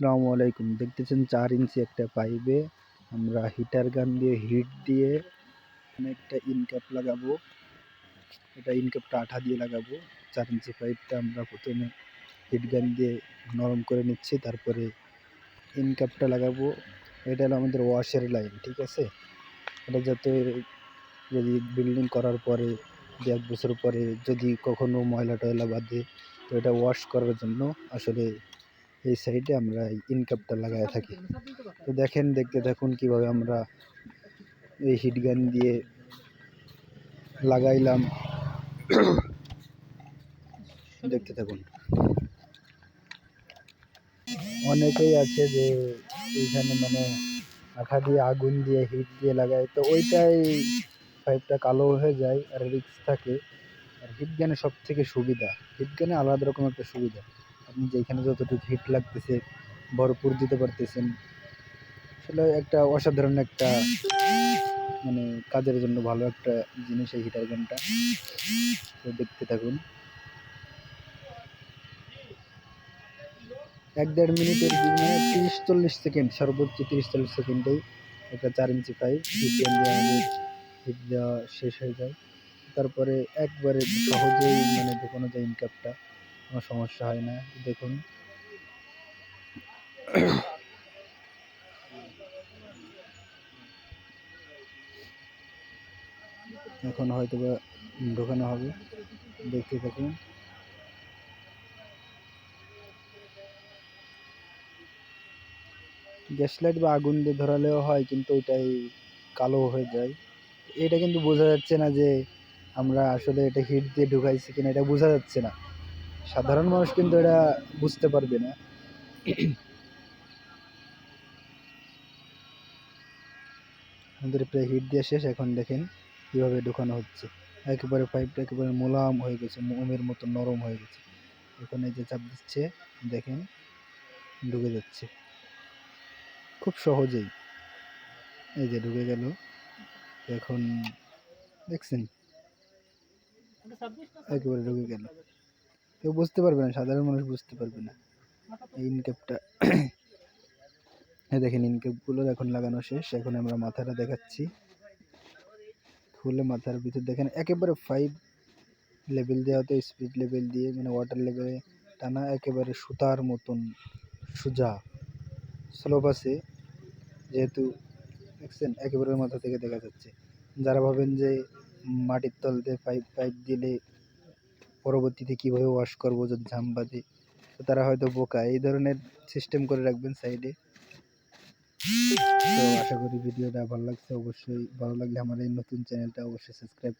আসসালামু আলাইকুম। দেখতেছেন চার ইঞ্চি একটা পাইপে আমরা হিটার গান দিয়ে হিট দিয়ে একটা ইনক্যাপ লাগাবো। এটা ইনক্যাপটা আঠা দিয়ে লাগাবো। চার ইঞ্চি পাইপটা আমরা প্রথমে হিট গান দিয়ে নরম করে নিচ্ছি, তারপরে ইনক্যাপটা লাগাবো। এটা হলো আমাদের ওয়াশের লাইন, ঠিক আছে? এটা যাতে যদি বিল্ডিং করার পরে, দু এক বছর পরে যদি কখনো ময়লা টয়লা বাঁধে, তো এটা ওয়াশ করার জন্য আসলে এই সাইডে আমরা এই ইনকাপটা লাগাই থাকি। তো দেখেন দেখতে থাকুন কীভাবে আমরা এই হিট গান দিয়ে লাগাইলাম। দেখতে থাকুন। অনেকেই আছে যে এইখানে মানে আঠা দিয়ে আগুন দিয়ে হিট দিয়ে লাগায়। তো ওইটাই পাইপটা কালো হয়ে যায় আর রিক্স থাকে। আর হিট গানে সব থেকে সুবিধা। হিট গানে আলাদা রকম একটা সুবিধা। যেখানে যতটুকু হিট লাগতেছে ভরপুর দিতে পারতেছেন। আসলে একটা অসাধারণ একটা মানে কাজের জন্য ভালো একটা জিনিস এই হিটার গানটা দেখতে থাকুন। এক দেড় মিনিটের মানে তিরিশ চল্লিশ সেকেন্ড, সর্বোচ্চ তিরিশ চল্লিশ সেকেন্ডেই একটা চার ইঞ্চি পাইপ হিট দেওয়া শেষ হয়ে যায়। তারপরে একবারে সহজেই মানে ঢুকানো যায় ইনকাপটা কোনো সমস্যা হয় না, দেখুন। এখন হয়তো বা ঢোকানো হবে, দেখতে থাকুন। গ্যাস লাইট বা আগুন দিয়ে ধরালেও হয়, কিন্তু ওইটাই কালো হয়ে যায়। এটা কিন্তু বোঝা যাচ্ছে না যে আমরা আসলে এটা হিট দিয়ে ঢুকাইছি কিনা, এটা বোঝা যাচ্ছে না। সাধারণ মানুষ কিন্তু এটা বুঝতে পারবে না। আমাদের প্রায় হিট দিয়ে শেষ, এখন দেখেন কীভাবে ঢুকানো হচ্ছে। একেবারে পাইপটা একেবারে মোলাম হয়ে গেছে, মোমের মতো নরম হয়ে গেছে। এখন এই যে চাপ দিচ্ছে, দেখেন ঢুকে যাচ্ছে। খুব সহজেই এই যে ঢুকে গেল। এখন দেখছেন, একেবারে ঢুকে গেল। কেউ বুঝতে পারবে না, সাধারণ মানুষ বুঝতে পারবে না। এই ইনকেপটা এই দেখেন ইনকেপগুলো এখন লাগানো শেষ। এখন আমরা মাথাটা দেখাচ্ছি। খুলে মাথার ভিতর দেখেন, একেবারে ফাইভ লেভেল দেওয়া তো স্পিড লেভেল দিয়ে মানে ওয়াটার লেভেলে টানা একেবারে সুতার মতন সোজা। স্লোপ আছে, যেহেতু, দেখছেন? একেবারে মাথা থেকে দেখা যাচ্ছে। যারা ভাবেন যে মাটির তল দিয়ে পাইপ পাইপ দিলে পরবর্তীতে কীভাবে ওয়াশ করব, যদি ঝাম বাজে, তো তারা হয়তো বোকা। এই ধরনের সিস্টেম করে রাখবেন সাইডে তো আশা করি ভিডিওটা ভালো লাগছে। অবশ্যই ভালো লাগলে আমার এই নতুন চ্যানেলটা অবশ্যই সাবস্ক্রাইব